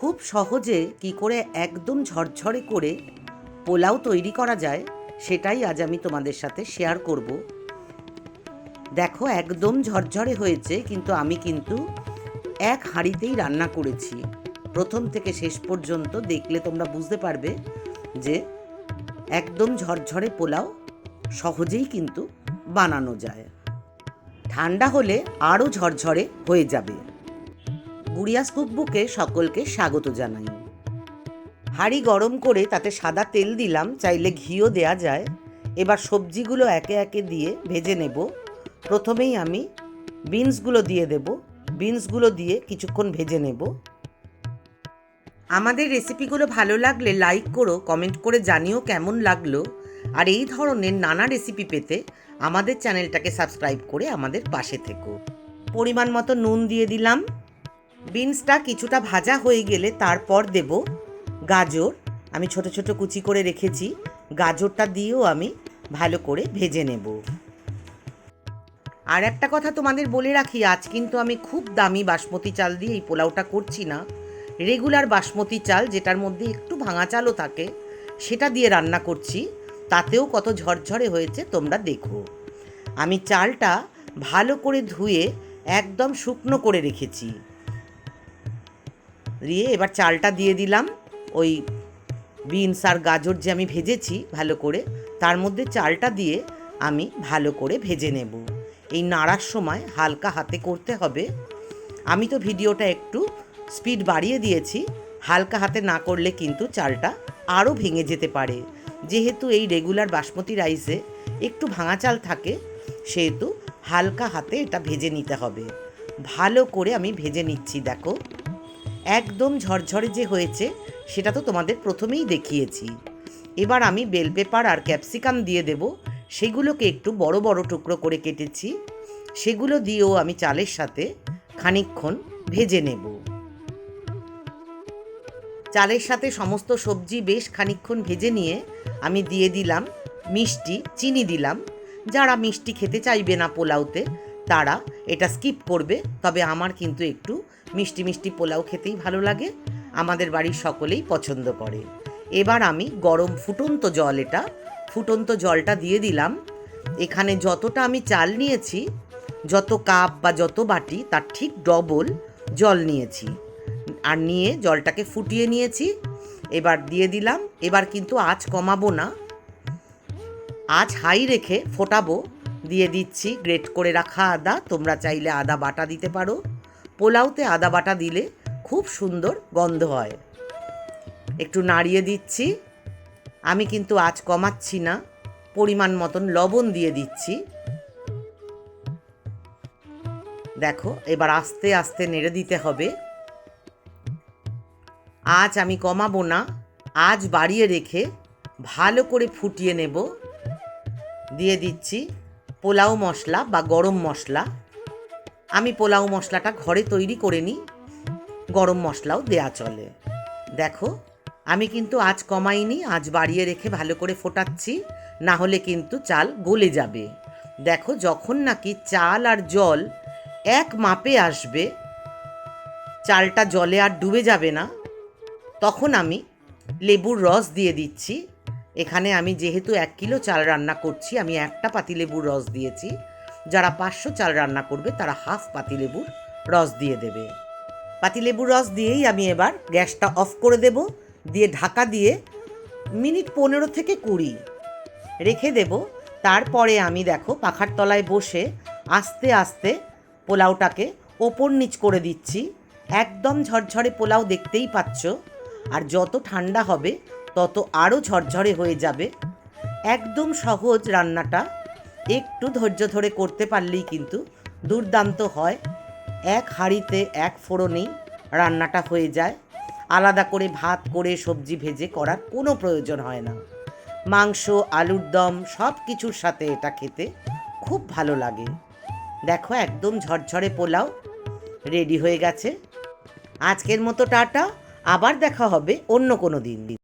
খুব সহজে কি করে একদম ঝরঝরে করে পোলাও তৈরি করা যায়, সেটাই আজ আমি তোমাদের সাথে শেয়ার করব। দেখো, একদম ঝরঝরে হয়েছে, কিন্তু আমি কিন্তু এক হাঁড়িতেই রান্না করেছি। প্রথম থেকে শেষ পর্যন্ত দেখলে তোমরা বুঝতে পারবে যে একদম ঝরঝরে পোলাও সহজেই কিন্তু বানানো যায়। ঠান্ডা হলে আরও ঝরঝরে হয়ে যাবে। গুড়িয়াস কুকবুকে সকলকে স্বাগত জানাই। হাঁড়ি গরম করে তাতে সাদা তেল দিলাম, চাইলে ঘিও দেয়া যায়। এবার সবজিগুলো একে একে দিয়ে ভেজে নেব। প্রথমেই আমি বিনসগুলো দিয়ে দেব। বিনসগুলো দিয়ে কিছুক্ষণ ভেজে নেব। আমাদের রেসিপিগুলো ভালো লাগলে লাইক করো, কমেন্ট করে জানিও কেমন লাগল। আর এই ধরনের নানা রেসিপি পেতে আমাদের চ্যানেলটাকে সাবস্ক্রাইব করে আমাদের পাশে থেকো। পরিমাণ মতো নুন দিয়ে দিলাম। বিনসটা কিছুটা ভাজা হয়ে গেলে তারপর দেব গাজর। আমি ছোট ছোট কুচি করে রেখেছি। গাজরটা দিয়েও আমি ভালো করে ভেজে নেব। আর একটা কথা তোমাদের বলে রাখি, আজ কিন্তু আমি খুব দামি বাসমতি চাল দিয়ে এই পোলাওটা করছি না। রেগুলার বাসমতি চাল যেটার মধ্যে একটু ভাঙা চালও থাকে, সেটা দিয়ে রান্না করছি। তাতেও কত ঝরঝরে হয়েছে তোমরা দেখো। আমি চালটা ভালো করে ধুয়ে একদম শুকনো করে রেখেছি। দিয়ে এবার চালটা দিয়ে দিলাম। ওই বিনস আর গাজর যে আমি ভেজেছি ভালো করে, তার মধ্যে চালটা দিয়ে আমি ভালো করে ভেজে নেব। এই নাড়ার সময় হালকা হাতে করতে হবে। আমি তো ভিডিওটা একটু স্পিড বাড়িয়ে দিয়েছি, হালকা হাতে না করলে কিন্তু চালটা আরও ভেঙে যেতে পারে। যেহেতু এই রেগুলার বাসমতি রাইসে একটু ভাঙা চাল থাকে, সেহেতু হালকা হাতে এটা ভেজে নিতে হবে। ভালো করে আমি ভেজে নিচ্ছি, দেখো। একদম ঝরঝরে যে হয়েছে, সেটা তো তোমাদের প্রথমেই দেখিয়েছি। এবার আমি বেল পেপার আর ক্যাপসিকাম দিয়ে দেব। সেগুলোকে একটু বড় বড় টুকরো করে কেটেছি। সেগুলো দিয়েও আমি চালের সাথে খানিকক্ষণ ভেজে নেব। চালের সাথে সমস্ত সবজি বেশ খানিকক্ষণ ভেজে নিয়ে আমি দিয়ে দিলাম মিষ্টি, চিনি দিলাম। যারা মিষ্টি খেতে চাইবে না পোলাওতে তারা এটা স্কিপ করবে, তবে আমার কিন্তু একটু মিষ্টি মিষ্টি পোলাও খেতেই ভালো লাগে। আমাদের বাড়ির সকলেই পছন্দ করে। এবার আমি গরম ফুটন্ত জল এটা, ফুটন্ত জলটা দিয়ে দিলাম। এখানে যতটা আমি চাল নিয়েছি, যত কাপ বা যত বাটি, তার ঠিক ডবল জল নিয়েছি। আর নিয়ে জলটাকে ফুটিয়ে নিয়েছি। এবার দিয়ে দিলাম। এবার কিন্তু আঁচ কমাবো না। আজ হাই রেখে ফোটাবো। দিয়ে দিচ্ছি। গ্রেট করে রাখা আদা। তোমরা চাইলে আদা বাটা দিতে পারো। পোলাওতে আদা বাটা দিলে খুব সুন্দর গন্ধ হয়। একটু নাড়িয়ে দিচ্ছি। আমি কিন্তু আজ কমাচ্ছি না। পরিমাণ মতন লবণ দিয়ে দিচ্ছি। দেখো, এবার আস্তে আস্তে নেড়ে দিতে হবে। আজ আমি কমাবো না। আজ বাড়িয়ে রেখে ভালো করে ফুটিয়ে নেব। দিয়ে দিচ্ছি পোলাও মশলা বা গরম মশলা। আমি পোলাও মশলাটা ঘরে তৈরি করে নিই, গরম মশলাও দেয়া চলে। দেখো, আমি কিন্তু আজ কমাইনি আজ বাড়িয়ে রেখে ভালো করে ফোটাচ্ছি, না হলে কিন্তু চাল গলে যাবে। দেখো, যখন নাকি চাল আর জল এক মাপে আসবে, চালটা জলে আর ডুবে যাবে না, তখন আমি লেবুর রস দিয়ে দিচ্ছি এখানে আমি যেহেতু এক কিলো চাল রান্না করছি, আমি একটা পাতিলেবুর রস দিয়েছি। যারা পাঁচশো চাল রান্না করবে, তারা হাফ পাতিলেবুর রস দিয়ে দেবে। পাতিলেবুর রস দিয়েই আমি এবার গ্যাসটা অফ করে দেব, দিয়ে ঢাকা দিয়ে মিনিট পনেরো থেকে কুড়ি রেখে দেব। তারপরে আমি দেখো পাখার তলায় বসে আস্তে আস্তে পোলাওটাকে ওপর নিচ করে দিচ্ছি। একদম ঝরঝরে পোলাও দেখতেই পাচ্ছ। আর যত ঠান্ডা হবে তত আরও ঝরঝরে হয়ে যাবে। একদম সহজ রান্নাটা। একটু ধৈর্য ধরে করতে পারলেই কিন্তু দুর্দান্ত হয়। এক হাঁড়িতে এক ফোড়নেই রান্নাটা হয়ে যায়। আলাদা করে ভাত করে সবজি ভেজে করার কোনো প্রয়োজন হয় না। মাংস, আলুর দম সব কিছুর সাথে এটা খেতে খুব ভালো লাগে। দেখো একদম ঝরঝরে পোলাও রেডি হয়ে গেছে। আজকের মতো টাটা। আবার দেখা হবে অন্য কোনো দিন।